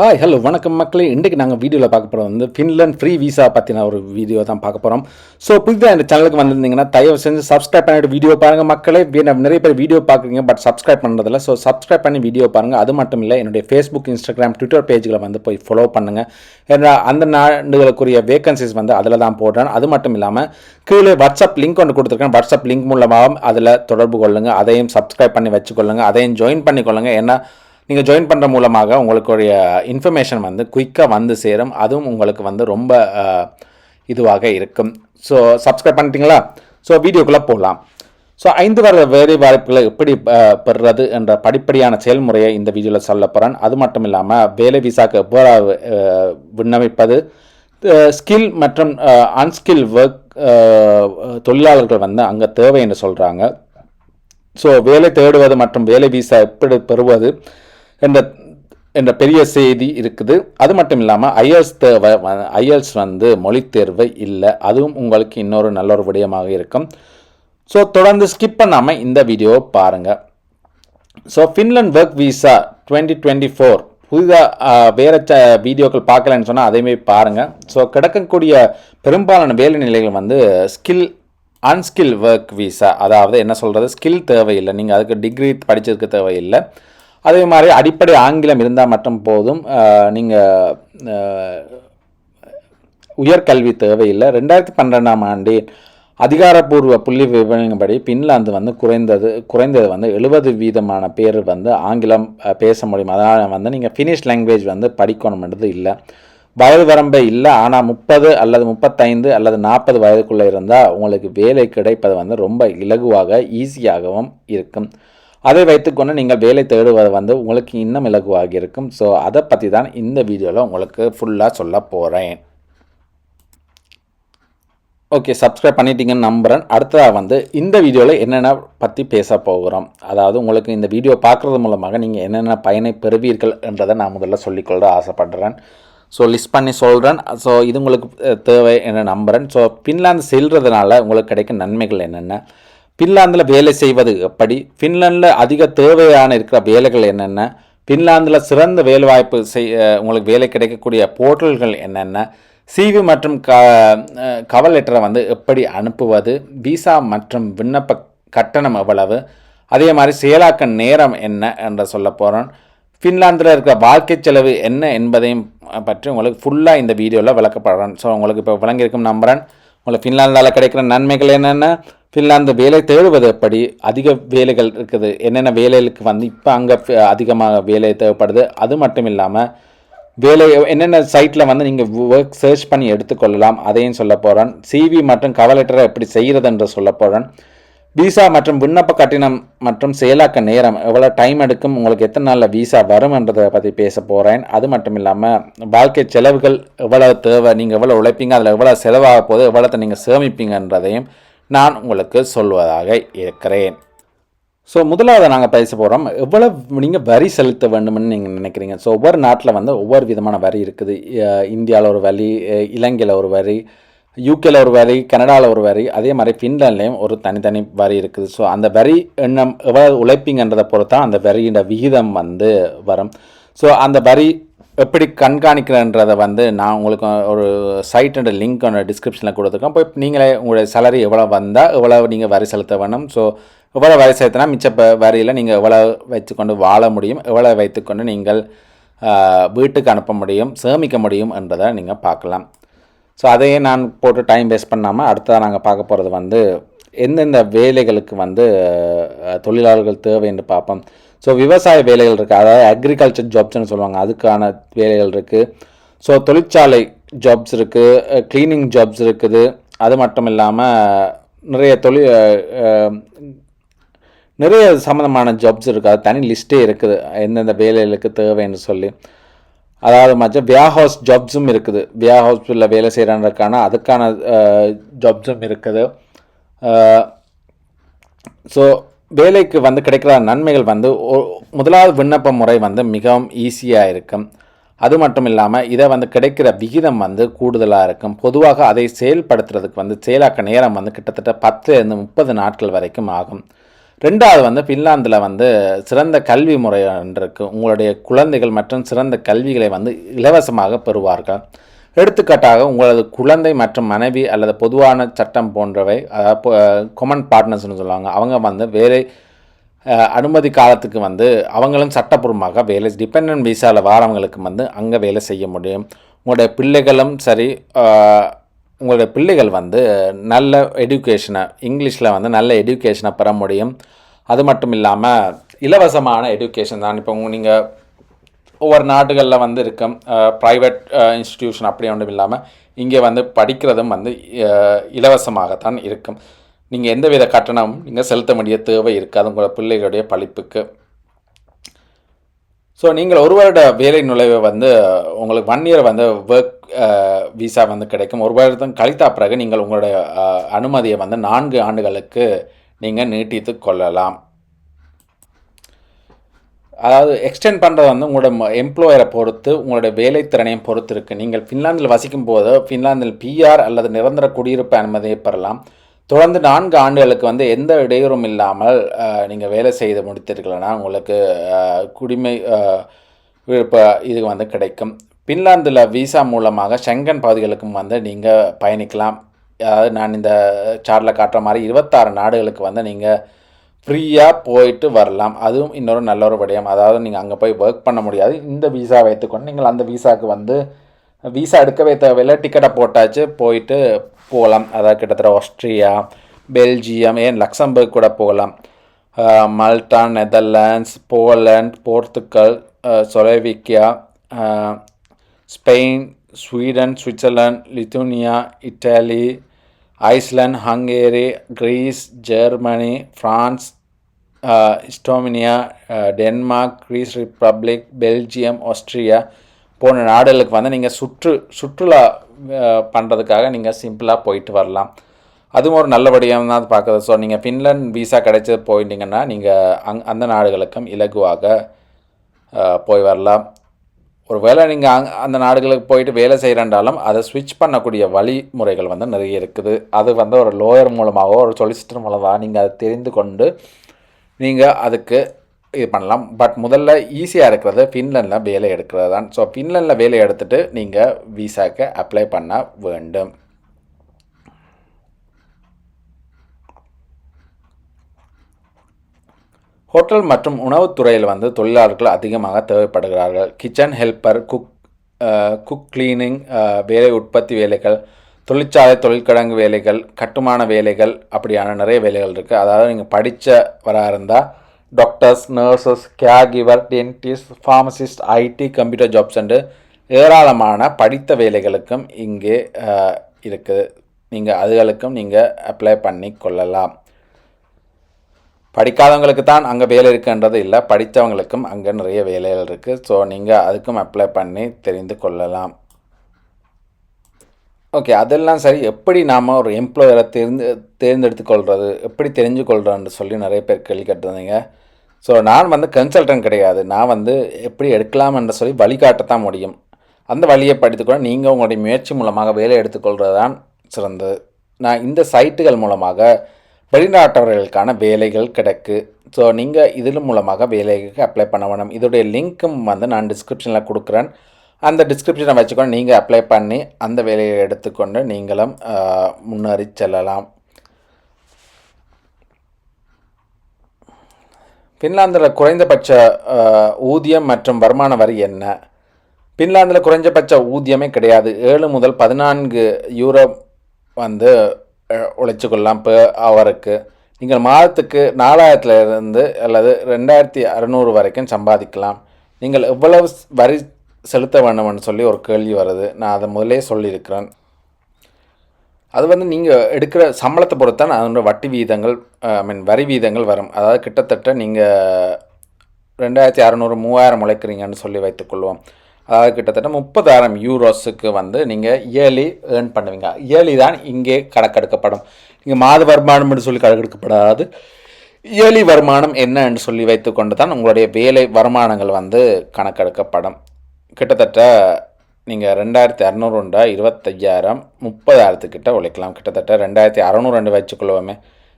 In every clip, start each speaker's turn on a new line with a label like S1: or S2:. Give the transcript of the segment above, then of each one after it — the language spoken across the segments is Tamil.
S1: ஹாய் ஹலோ வணக்கம் மக்களே. இன்றைக்கு நாங்கள் வீடியோவில் பார்க்க போகிறோம் வந்து ஃபின்லாண்ட் ஃப்ரீ விசா பற்றின ஒரு வீடியோ தான் பார்க்க போகிறோம் ஸோ புதுதாக இந்த சேனலுக்கு வந்திருந்தீங்கன்னா தயவு செஞ்சு சப்ஸ்கிரைப் பண்ணிட்டு வீடியோ பாருங்கள் மக்களே. நிறைய பேர் வீடியோ பார்க்குறீங்க பட் சப்ஸ்கிரைப் பண்ணுறதில்ல ஸோ சப்ஸ்கிரைப் பண்ணி வீடியோ பாருங்கள் அது மட்டும் இல்லை என்னுடைய ஃபேஸ்புக் இன்ஸ்டாகிராம் ட்விட்டர் பேஜில் வந்து போய் ஃபாலோ பண்ணுங்கள் ஏன்னா அந்த நாடுகளுக்குரிய வேகன்சிஸ் வந்து அதில் தான் போடுறேன். அது மட்டும் இல்லாமல் கீழே வாட்ஸ்அப் லிங்க் ஒன்று கொடுத்துருக்கேன். வாட்ஸ்அப் லிங்க் மூலமாக அதில் தொடர்பு கொள்ளுங்கள் அதையும் சப்ஸ்கிரைப் பண்ணி வச்சுக்கொள்ளுங்கள் அதையும் ஜாயின் பண்ணிக்கொள்ளுங்கள் ஏன்னா நீங்கள் ஜாயின் பண்ணுற மூலமாக உங்களுடைய இன்ஃபர்மேஷன் வந்து குயிக்காக வந்து சேரும். அதுவும் உங்களுக்கு வந்து ரொம்ப இதுவாக இருக்கும். ஸோ சப்ஸ்கிரைப் பண்ணிட்டீங்களா? ஸோ வீடியோக்குள்ளே போகலாம் ஸோ ஐந்து வர வேலை வாய்ப்புகளை எப்படி பெறுறது என்ற படிப்படியான செயல்முறையை இந்த வீடியோவில் சொல்ல போகிறேன் அது மட்டும் இல்லாமல் வேலை விசாக்கு எவ்வாறு விண்ணப்பிப்பது ஸ்கில் மற்றும் அன்ஸ்கில் ஒர்க் தொழிலாளர்கள் வந்து அங்கே தேவை என்று சொல்கிறாங்க ஸோ வேலை தேடுவது மற்றும் வேலை வீசா எப்படி பெறுவது என்ற என்ற பெரிய செய்தி இருக்குது. அது மட்டும் இல்லாமல் ஐஎல்ஸ் தேவை ஐஎல்ஸ் வந்து மொழி தேர்வு இல்லை. அதுவும் உங்களுக்கு இன்னொரு நல்ல ஒரு விடயமாக இருக்கும். ஸோ தொடர்ந்து ஸ்கிப் பண்ணாமல் இந்த வீடியோவை பாருங்கள் so Finland work visa twenty twenty four புதிதாக வேறு ச வீடியோக்கள் பார்க்கலன்னு சொன்னால் அதேமாரி பாருங்கள் ஸோ கிடக்கக்கூடிய பெரும்பாலான வேலை நிலைகள் வந்து ஸ்கில் அன்ஸ்கில் ஒர்க் விசா அதாவது என்ன சொல்கிறது ஸ்கில் தேவையில்லை. நீங்கள் அதுக்கு டிகிரி படித்ததுக்கு தேவையில்லை. அதே மாதிரி அடிப்படை ஆங்கிலம் இருந்தால் மட்டும் போதும். நீங்கள் உயர்கல்வி தேவையில்லை. ரெண்டாயிரத்தி பன்னெண்டாம் ஆண்டு அதிகாரப்பூர்வ புள்ளி விவரங்களின்படி பின்லாந்து வந்து குறைந்தது குறைந்தது வந்து எழுபது வீதமான பேர் வந்து ஆங்கிலம் பேச முடியும். அதனால் வந்து நீங்கள் ஃபினிஷ் லாங்குவேஜ் வந்து படிக்கணும்ன்றது இல்லை. வயது வரம்பே இல்லை. ஆனால் முப்பது அல்லது முப்பத்தைந்து அல்லது நாற்பது வயதுக்குள்ளே இருந்தால் உங்களுக்கு வேலை கிடைப்பது வந்து ரொம்ப இலகுவாக ஈஸியாகவும் இருக்கும். அதை வைத்துக்கொண்டு நீங்கள் வேலை தேடுவது வந்து உங்களுக்கு இன்னும் இலகுவாக இருக்கும். ஸோ அதை பற்றி தான் இந்த வீடியோவில் உங்களுக்கு ஃபுல்லாக சொல்ல போகிறேன் ஓகே சப்ஸ்கிரைப் பண்ணிட்டீங்கன்னு நம்புகிறேன் அடுத்ததாக வந்து இந்த வீடியோவில் என்னென்ன பற்றி பேச போகிறோம். அதாவது உங்களுக்கு இந்த வீடியோ பார்க்குறது மூலமாக நீங்கள் என்னென்ன பயனை பெறுவீர்கள் என்றதை நான் முதல்ல சொல்லிக்கொள்ள ஆசைப்படுறேன். ஸோ லிஸ்ட் பண்ணி சொல்கிறேன் ஸோ இது உங்களுக்கு தேவை என்ன நம்புகிறேன் ஸோ பின்லாந்து செல்றதுனால உங்களுக்கு கிடைக்கும் நன்மைகள் என்னென்ன? ஃபின்லாந்தில் வேலை செய்வது எப்படி? ஃபின்லாண்டில் அதிக தேவையான இருக்கிற வேலைகள் என்னென்ன? ஃபின்லாந்தில் சிறந்த வேலைவாய்ப்பு செய் உங்களுக்கு வேலை கிடைக்கக்கூடிய போர்ட்டல்கள் என்னென்ன? சிவி மற்றும் க கவர் லெட்டரை வந்து எப்படி அனுப்புவது? விசா மற்றும் விண்ணப்ப கட்டணம் எவ்வளவு? அதே மாதிரி செயலாக்க நேரம் என்ன என்று சொல்ல போகிறோம் ஃபின்லாந்தில் இருக்கிற வாழ்க்கை செலவு என்ன என்பதையும் பற்றி உங்களுக்கு ஃபுல்லாக இந்த வீடியோவில் விளக்கப்படுறேன் ஸோ உங்களுக்கு இப்போ விளங்கியிருக்கும் நம்புகிறேன் உங்களுக்கு ஃபின்லாந்தால் கிடைக்கிற நன்மைகள் என்னென்ன? ஃபின்லாந்து வேலை தேடுவது எப்படி? அதிக வேலைகள் இருக்குது. என்னென்ன வேலைகளுக்கு வந்து இப்போ அங்கே அதிகமாக வேலை தேவைப்படுது? அது மட்டும் இல்லாமல் வேலை என்னென்ன சைட்டில் வந்து நீங்கள் ஒர்க் சர்ச் பண்ணி எடுத்துக்கொள்ளலாம்? அதையும் சொல்ல போகிறேன் சிவி மற்றும் கவலெட்டரை எப்படி செய்கிறது என்று சொல்ல போகிறேன் விசா மற்றும் விண்ணப்ப கட்டணம் மற்றும் செயலாக்க நேரம் எவ்வளோ டைம் எடுக்கும்? உங்களுக்கு எத்தனை நாளில் விசா வரும் என்றதை பற்றி பேச போகிறேன் அது மட்டும் இல்லாமல் வாழ்க்கை செலவுகள் எவ்வளோ தேவை? நீங்கள் எவ்வளோ உழைப்பீங்க? அதில் எவ்வளோ செலவாக போகுது? எவ்வளோத்தை நீங்கள் சேமிப்பீங்கன்றதையும் நான் உங்களுக்கு சொல்வதாக இருக்கிறேன். ஸோ முதலாவது நாங்கள் பேச போகிறோம் எவ்வளவு நீங்கள் வரி செலுத்த வேண்டும்னு நீங்கள் நினைக்கிறீங்க? ஸோ ஒவ்வொரு நாட்டில் வந்து ஒவ்வொரு விதமான வரி இருக்குது. இந்தியாவில் ஒரு வரி இலங்கையில் ஒரு வரி யூகேல ஒரு வரி கனடாவில் ஒரு வரி அதே மாதிரி ஃபின்லாண்ட்லேயும் ஒரு தனித்தனி வரி இருக்குது. ஸோ அந்த வரி எண்ணம் எவ்வளவு உழைப்பீங்கன்றதை பொறுத்தான் அந்த வரியோட விகிதம் வந்து வரும். ஸோ அந்த வரி எப்படி கண்காணிக்கிறன்றதை வந்து நான் உங்களுக்கு ஒரு சைட்டோட லிங்க் ஒன்று டிஸ்கிரிப்ஷனில் கொடுத்துருக்கேன். போய் நீங்களே உங்களுடைய சேலரி எவ்வளோ வந்தால் எவ்வளோ நீங்கள் வரி செலுத்த வேணும். ஸோ எவ்வளோ வரி செலுத்தினா மிச்ச வரியில் நீங்கள் எவ்வளோ வைத்துக்கொண்டு வாழ முடியும் எவ்வளோ வைத்துக்கொண்டு நீங்கள் வீட்டுக்கு அனுப்ப முடியும் சேமிக்க முடியும் என்றதை நீங்கள் பார்க்கலாம். ஸோ அதையே நான் போட்டு டைம் வேஸ்ட் பண்ணாமல் அடுத்ததாக நாங்கள் பார்க்க போகிறது வந்து எந்தெந்த வேலைகளுக்கு வந்து தொழிலாளர்கள் தேவை என்று பார்ப்போம். ஸோ விவசாய வேலைகள் இருக்குது அதாவது அக்ரிகல்ச்சர் ஜாப்ஸ்னு சொல்லுவாங்க. அதுக்கான வேலைகள் இருக்குது ஸோ தொழிற்சாலை ஜாப்ஸ் இருக்குது க்ளீனிங் ஜாப்ஸ் இருக்குது. அது மட்டும் இல்லாமல் நிறைய தொழில் நிறைய சம்மந்தமான ஜாப்ஸ் இருக்குது அது தனி லிஸ்ட்டே இருக்குது. எந்தெந்த வேலைகளுக்கு தேவைன்னு சொல்லி. அதாவது மற்ற வியா ஹவுஸ் ஜாப்ஸும் இருக்குது. வியாஹவுஸில் வேலை செய்கிறான்றதுக்கான அதுக்கான ஜாப்ஸும் இருக்குது. ஸோ வேலைக்கு வந்து கிடைக்கிற நன்மைகள் வந்து முதலாவது விண்ணப்ப முறை வந்து மிகவும் ஈஸியாக இருக்கும். அது மட்டும் இல்லாமல் இதை வந்து கிடைக்கிற விகிதம் வந்து கூடுதலாக இருக்கும். பொதுவாக அதை செயல்படுத்துறதுக்கு வந்து செயலாக்க நேரம் வந்து கிட்டத்தட்ட பத்துலேருந்து முப்பது நாட்கள் வரைக்கும் ஆகும். ரெண்டாவது வந்து ஃபின்லாந்தில் வந்து சிறந்த கல்வி முறை ஒன்று உங்களுடைய குழந்தைகள் மற்றும் சிறந்த கல்விகளை வந்து இலவசமாக பெறுவார்கள். எடுத்துக்காட்டாக உங்களது குழந்தை மற்றும் மனைவி அல்லது பொதுவான சட்டம் போன்றவை கொமன் பார்ட்னர்ஸ்னு சொல்லுவாங்க. அவங்க வந்து வேலை அனுமதி காலத்துக்கு வந்து அவங்களும் சட்டப்பூர்வமாக வேலை டிபெண்டன்ட் விசாவில் வாரவங்களுக்கு வந்து அங்கே வேலை செய்ய முடியும். உங்களுடைய பிள்ளைகளும் சரி உங்களுடைய பிள்ளைகள் வந்து நல்ல எடுகேஷனை இங்கிலீஷில் வந்து நல்ல எடுகேஷனை பெற முடியும். அது மட்டும் இல்லாமல் இலவசமான எடுகேஷன் தான். இப்போ நீங்கள் ஒவ்வொரு நாடுகளில் வந்து இருக்கும் ப்ரைவேட் இன்ஸ்டிடியூஷன் அப்படி ஒன்றும் இல்லாமல் இங்கே வந்து படிக்கிறதும் வந்து இலவசமாகத்தான் இருக்கும். நீங்கள் எந்தவித கட்டணம் நீங்கள் செலுத்த வேண்டிய தேவை இருக்காது உங்களோட பிள்ளைகளுடைய படிப்புக்கு. ஸோ நீங்கள் ஒரு வருட வேலை நுழைவை வந்து உங்களுக்கு ஒன் இயர் வந்து ஒர்க் விசா வந்து கிடைக்கும். ஒரு வருடம் கழித்தா பிறகு நீங்கள் உங்களுடைய அனுமதியை வந்து நான்கு ஆண்டுகளுக்கு நீங்கள் நீட்டித்து கொள்ளலாம். அதாவது எக்ஸ்டெண்ட் பண்ணுறது வந்து உங்களோட எம்ப்ளாயரை பொறுத்து உங்களுடைய வேலைத்திறனையும் பொறுத்து இருக்குது நீங்கள் ஃபின்லாந்தில் வசிக்கும் போது ஃபின்லாந்தில் பிஆர் அல்லது நிரந்தர குடியிருப்பு அனுமதியை பெறலாம். தொடர்ந்து நான்கு ஆண்டுகளுக்கு வந்து எந்த இடையூறும் இல்லாமல் நீங்கள் வேலை செய்து முடித்திருக்கலன்னா உங்களுக்கு குடிமை விருப்ப இது வந்து கிடைக்கும். பின்லாந்தில் விசா மூலமாக ஷெங்கன் பகுதிகளுக்கும் வந்து நீங்கள் பயணிக்கலாம். அதாவது நான் இந்த சார்ட்டில் காட்டுற மாதிரி இருபத்தாறு நாடுகளுக்கு வந்து நீங்கள் ஃப்ரீயாக போயிட்டு வரலாம். அதுவும் இன்னொரு நல்ல ஒரு விடயம். அதாவது நீங்கள் அங்கே போய் ஒர்க் பண்ண முடியாது. இந்த விசா வைத்துக்கொண்டு நீங்கள் அந்த விசாவுக்கு வந்து விசா எடுக்கவே தேவையில்லை. டிக்கெட்டை போட்டாச்சு. போயிட்டு போகலாம். அதாவது கிட்டத்தட்ட ஆஸ்ட்ரியா பெல்ஜியம் ஏன் லக்சம்பர்க் கூட போகலாம். Malta Netherlands Poland Portugal Slovakia Spain Sweden Switzerland Lithuania Italy Iceland Hungary Greece Germany France Estonia Denmark Greece republic Belgium Austria போன்ற நாடுகளுக்கு வந்து நீங்கள் சுற்று சுற்றுலா பண்ணுறதுக்காக நீங்கள் சிம்பிளாக போயிட்டு வரலாம். அதுவும் ஒரு நல்லபடியாக தான் பார்க்குறது. ஸோ நீங்கள் ஃபின்லாண்ட் விசா கிடைச்சது போயிட்டீங்கன்னா நீங்கள் அங் அந்த நாடுகளுக்கும் இலகுவாக போய் வரலாம். ஒரு வேளை நீங்கள் அங் அந்த நாடுகளுக்கு போயிட்டு வேலை செய்கிறண்டாலும் அதை ஸ்விட்ச் பண்ணக்கூடிய வழிமுறைகள் வந்து நிறைய இருக்குது. அது வந்து ஒரு லோயர் மூலமாகவோ ஒரு சொலிசிட்டர் மூலமாக நீங்கள் அதை தெரிந்து கொண்டு நீங்கள் அதுக்கு இது பண்ணலாம். பட் முதல்ல ஈஸியாக இருக்கிறது ஃபின்லாண்டில் வேலை எடுக்கிறது தான் ஸோ ஃபின்லாண்டில் வேலை எடுத்துகிட்டு நீங்கள் விசாக்கு அப்ளை பண்ண வேண்டும். ஹோட்டல் மற்றும் உணவுத் துறையில் வந்து தொழிலாளர்கள் அதிகமாக தேவைப்படுகிறார்கள். Kitchen helper cook cook cleaning வேலை உற்பத்தி வேலைகள் தொழிற்சாலை தொழிற்கடங்கு வேலைகள் கட்டுமான வேலைகள் அப்படியான நிறைய வேலைகள் இருக்குது அதாவது நீங்கள் படித்தவராக இருந்தால் doctors nurses caregiver dentist pharmacist IT computer jobs என்று ஏராளமான படித்த வேலைகளுக்கும் இங்கே இருக்குது. நீங்கள் அதுகளுக்கும் நீங்கள் அப்ளை பண்ணி கொள்ளலாம். படிக்காதவங்களுக்கு தான் அங்கே வேலை இருக்குன்றது இல்லை. படித்தவங்களுக்கும் அங்கே நிறைய வேலைகள் இருக்குது ஸோ நீங்கள் அதுக்கும் அப்ளை பண்ணி தெரிந்து கொள்ளலாம். ஓகே அதெல்லாம் சரி. எப்படி நாம் ஒரு எம்ப்ளாயரை தேர்ந்து தேர்ந்தெடுத்து கொள்வது எப்படி தெரிஞ்சு கொள்கிறோன்னு சொல்லி நிறைய பேர் கேள்வி கேட்டிருந்தீங்க. ஸோ நான் வந்து கன்சல்டன்ட் கிடையாது. நான் வந்து எப்படி எடுக்கலாம் என்று சொல்லி வழிகாட்டத்தான் முடியும். அந்த வழியை படித்துக்கூட நீங்கள் உங்களுடைய முயற்சி மூலமாக வேலை எடுத்துக்கொள்கிறது தான் சிறந்தது. நான் இந்த சைட்டுகள் மூலமாக வெளிநாட்டவர்களுக்கான வேலைகள் கிடைக்கு. ஸோ நீங்கள் இதில் மூலமாக வேலைக்கு அப்ளை பண்ண வேணும். இதோடைய லிங்க்கும் வந்து நான் டிஸ்கிரிப்ஷனில் கொடுக்குறேன். அந்த டிஸ்கிரிப்ஷனை வச்சுக்கொண்டு நீங்கள் அப்ளை பண்ணி அந்த வேலையை எடுத்துக்கொண்டு நீங்களும் முன்னேறி செல்லலாம். பின்லாந்தில் குறைந்தபட்ச ஊதியம் மற்றும் வருமான வரி என்ன? பின்லாந்தில் குறைஞ்சபட்ச ஊதியமே கிடையாது. ஏழு முதல் பதினான்கு யூரோ வந்து உழைச்சி உழைச்சிக்கொள்ளலாம். per அவருக்கு நீங்கள் மாதத்துக்கு நாலாயிரத்துலேருந்து அல்லது ரெண்டாயிரத்தி அறநூறு வரைக்கும் சம்பாதிக்கலாம். நீங்கள் எவ்வளவு வரி செலுத்த வேண்டும்னு சொல்லி ஒரு கேள்வி வருது. நான் அதை முதலே சொல்லியிருக்கிறேன். அது வந்து நீங்கள் எடுக்கிற சம்பளத்தை பொறுத்தான் அதனோட வட்டி வீதங்கள் ஐ மீன் வரி வீதங்கள் வரும். அதாவது கிட்டத்தட்ட நீங்கள் ரெண்டாயிரத்தி அறநூறு மூவாயிரம் உழைக்கிறீங்கன்னு சொல்லி வைத்துக்கொள்வோம். அதாவது கிட்டத்தட்ட முப்பதாயிரம் யூரோஸுக்கு வந்து நீங்கள் இயர்லி ஏர்ன் பண்ணுவீங்க. இயர்லி தான் இங்கே கணக்கெடுக்கப்படும். நீங்கள் மாத வருமானம்னு சொல்லி கணக்கெடுக்கப்படாது. இயர்லி வருமானம் என்னன்னு சொல்லி வைத்துக்கொண்டு தான் உங்களுடைய வேலை வருமானங்கள் வந்து கணக்கெடுக்கப்படும். கிட்டத்தட்ட நீங்கள் ரெண்டாயிரத்தி அறநூறுண்டா இருபத்தையாயிரம் முப்பதாயிரத்துக்கிட்ட உழைக்கலாம். கிட்டத்தட்ட ரெண்டாயிரத்தி அறநூறு ரெண்டு வச்சுக்கொள்வோமே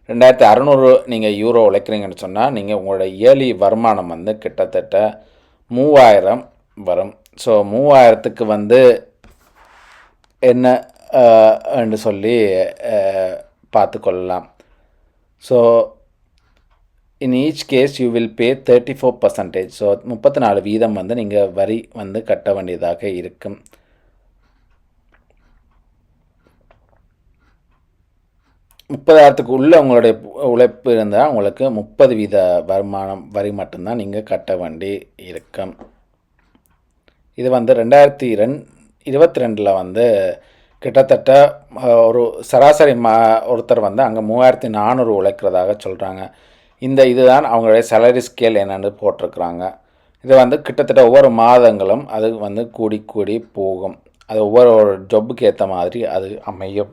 S1: ரெண்டாயிரத்தி அறநூறு நீங்கள் யூரோ உழைக்கிறீங்கன்னு சொன்னால் நீங்கள் உங்களோட இயர்லி வருமானம் வந்து கிட்டத்தட்ட மூவாயிரம் வரும். ஸோ மூவாயிரத்துக்கு வந்து என்ன என்று சொல்லி பார்த்துக்கொள்ளலாம். பார்த்து கொள்ளலாம் so in each case you will pay thirty four percentage so முப்பத்தி நாலு வீதம் வந்து நீங்கள் வரி வந்து கட்ட வேண்டியதாக இருக்கும். முப்பதாயிரத்துக்கு உள்ள உங்களுடைய உழைப்பு இருந்தால் உங்களுக்கு முப்பது வீத வருமானம் வரி மட்டும்தான் நீங்கள் கட்ட வேண்டி இருக்கும். இது வந்து ரெண்டாயிரத்தி ரெண் இருபத்தி ரெண்டில் வந்து கிட்டத்தட்ட ஒரு சராசரி மா ஒருத்தர் வந்து அங்கே மூவாயிரத்தி நானூறு உழைக்கிறதாக சொல்கிறாங்க இந்த இதுதான் அவங்களுடைய சேலரி ஸ்கேல் என்னென்னு போட்டிருக்கிறாங்க. இது வந்து கிட்டத்தட்ட ஒவ்வொரு மாதங்களும் அது வந்து கூடி கூடி போகும். அது ஒவ்வொரு ஒரு ஜொப்புக்கு ஏற்ற மாதிரி அது அமையும்.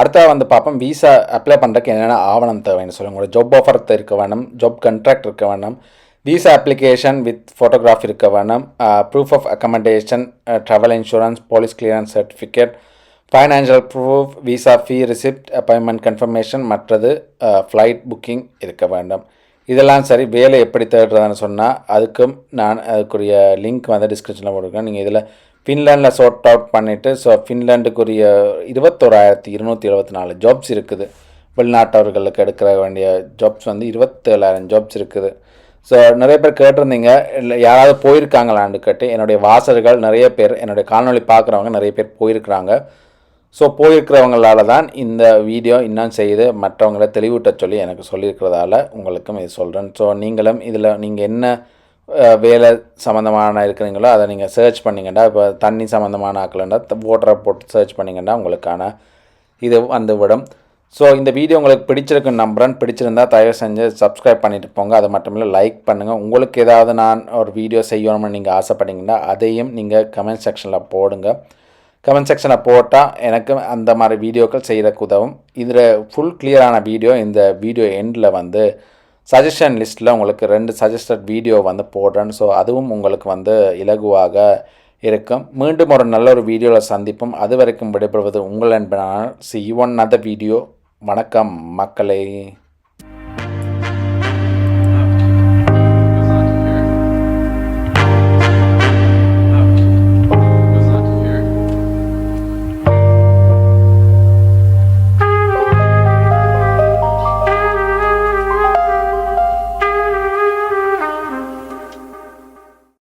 S1: அடுத்தா வந்து பார்ப்போம். விசா அப்ளை பண்ணுறதுக்கு என்னென்ன ஆவணம் தேவைன்னு சொல்லுங்க. உங்களோட ஜாப் ஆஃபர் இருக்க வேணும் ஜாப் கண்ட்ராக்ட் இருக்க வேணும் விசா அப்ளிகேஷன் வித் ஃபோட்டோகிராஃப் இருக்க வேணும் proof of accommodation travel insurance police clearance certificate financial proof visa fee receipt appointment confirmation மற்றது ஃப்ளைட் புக்கிங் இருக்க வேண்டும். இதெல்லாம் சரி வேலை எப்படி தேடுறதுன்னு சொன்னால் அதுக்கும் நான் அதுக்குரிய லிங்க் வந்து டிஸ்கிரிப்ஷனில் போட்டிருக்கேன். நீங்கள் இதில் ஃபின்லாண்டில் சோர்ட் அவுட் பண்ணிவிட்டு ஸோ ஃபின்லாண்டுக்குரிய இருபத்தோராயிரத்தி இருநூற்றி எழுபத்தி நாலு ஜாப்ஸ் இருக்குது. வெளிநாட்டவர்களுக்கு எடுக்கிற வேண்டிய ஜாப்ஸ் வந்து இருபத்தேழாயிரம் ஜாப்ஸ் இருக்குது. ஸோ நிறைய பேர் கேட்டிருந்தீங்க இல்லை யாராவது போயிருக்காங்களான்னு கேட்டு என்னுடைய வாசகர்கள் நிறைய பேர் என்னுடைய காணொலி பார்க்குறவங்க நிறைய பேர் போயிருக்கிறாங்க. ஸோ போயிருக்கிறவங்களால தான் இந்த வீடியோ இன்னும் செய்து மற்றவங்களை தெளிவூட்ட சொல்லி எனக்கு சொல்லியிருக்கிறதால உங்களுக்கும் இது சொல்கிறேன் ஸோ நீங்களும் இதில் நீங்கள் என்ன வேலை சம்மந்தமான இருக்கிறீங்களோ அதை நீங்கள் சர்ச் பண்ணிங்கன்னா இப்போ தண்ணி சம்மந்தமான ஆக்கலண்டா ஓட்டரை போட்டு சர்ச் பண்ணிங்கன்னா உங்களுக்கான இது வந்து விடும். ஸோ இந்த வீடியோ உங்களுக்கு பிடிச்சிருக்குன்னு நம்புறேன். பிடிச்சிருந்தா தயவு செஞ்சு சப்ஸ்கிரைப் பண்ணிட்டு போங்க. அது மட்டும் இல்லை லைக் பண்ணுங்கள் உங்களுக்கு ஏதாவது நான் ஒரு வீடியோ செய்யணும்னு நீங்கள் ஆசைப்பட்டீங்கன்னா அதையும் நீங்கள் கமெண்ட் செக்ஷனில் போடுங்க. கமெண்ட் செக்ஷனில் போட்டால் எனக்கு அந்த மாதிரி வீடியோக்கள் செய்கிறதுக்கு உதவும். இதில் ஃபுல் கிளியரான வீடியோ இந்த வீடியோ எண்டில் வந்து சஜஷன் லிஸ்ட்டில் உங்களுக்கு ரெண்டு சஜஸ்டட் வீடியோ வந்து போடுறேன் ஸோ அதுவும் உங்களுக்கு வந்து இலகுவாக இருக்கும். மீண்டும் ஒரு நல்ல ஒரு வீடியோவில் சந்திப்போம். அது வரைக்கும் விடைபெறுவது உங்கள் அன்பினால். சி ஒன் அதர் வீடியோ வணக்கம் மக்களே.